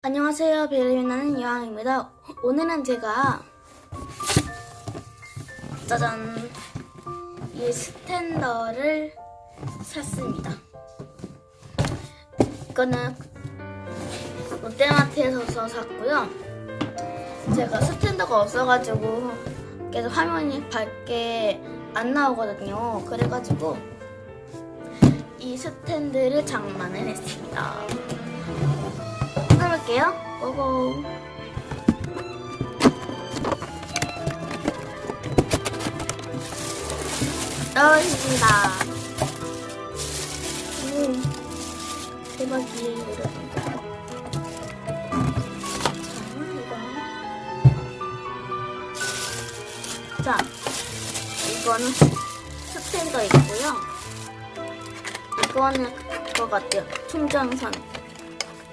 안녕하세요. 빛나는 여왕입니다. 오늘은 제가 짜잔 이 스탠더를 샀습니다. 이거는 롯데마트에서 샀고요. 제가 스탠더가 없어가지고 계속 화면이 밝게 안 나오거든요. 그래가지고 이 스탠드를 장만을 했습니다. 해볼게요. 고고. 넣습니다. 음, 대박이에요, 여러분. 자, 이거는. 자, 이거는 스탠더 있고요. 이거는 그거 같아요. 충전선.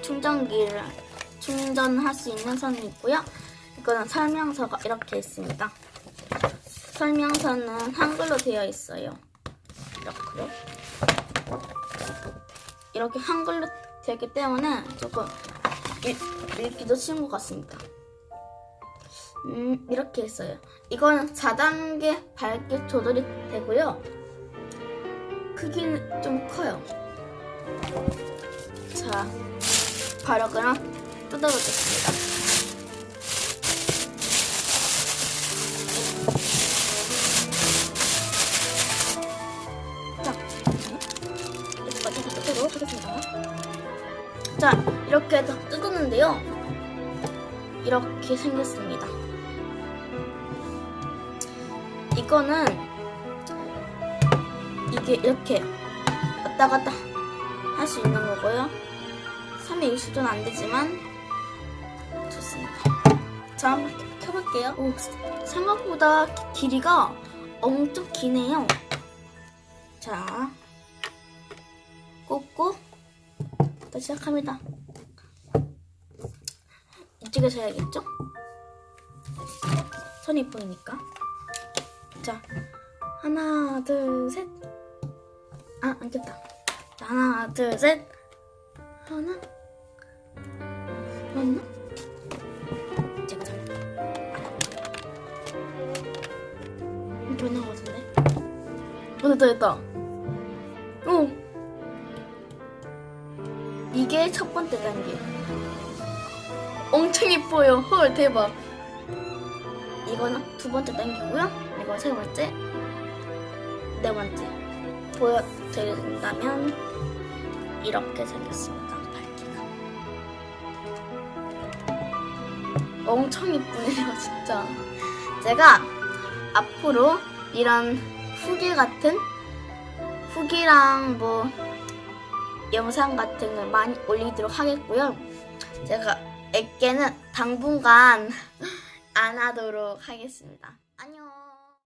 충전기를 충전할 수 있는 선이 있고요. 이거는 설명서가 이렇게 있습니다. 설명서는 한글로 되어 있어요. 이렇게요. 이렇게 한글로 되기 때문에 조금 읽, 읽기도 쉬운 것 같습니다. 음, 이렇게 있어요. 이거는 4단계 밝기 조절이 되고요. 크기는 좀 커요. 자, 바로 그럼 뜯어보겠습니다. 자, 여기까지 다 뜯도록 하겠습니다. 자, 이렇게 다 뜯었는데요. 이렇게 생겼습니다. 이거는 이게 이렇게 왔다 갔다 할 수 있는 거고요. 360도는 안 되지만 좋습니다. 자, 한번 켜볼게요. 오, 생각보다 길이가 엄청 기네요. 자, 꽂고 또 시작합니다. 이쪽에서 해야겠죠? 손이 보이니까. 자, 하나, 둘, 셋. 아, 안. 자, 하나, 둘, 셋. 하나 맞나? 어 됐다 됐다. 오 이게 첫 번째 단계. 엄청 이뻐요. 헐 대박. 이거는 두 번째 단계고요. 이거 세 번째 네 번째. 보여드린다면 이렇게 생겼습니다. 밝기가. 엄청 이쁘네요, 진짜. 제가 앞으로 이런 후기 같은 후기랑 뭐 영상 같은 걸 많이 올리도록 하겠고요. 제가 액계는 당분간 안 하도록 하겠습니다. 안녕.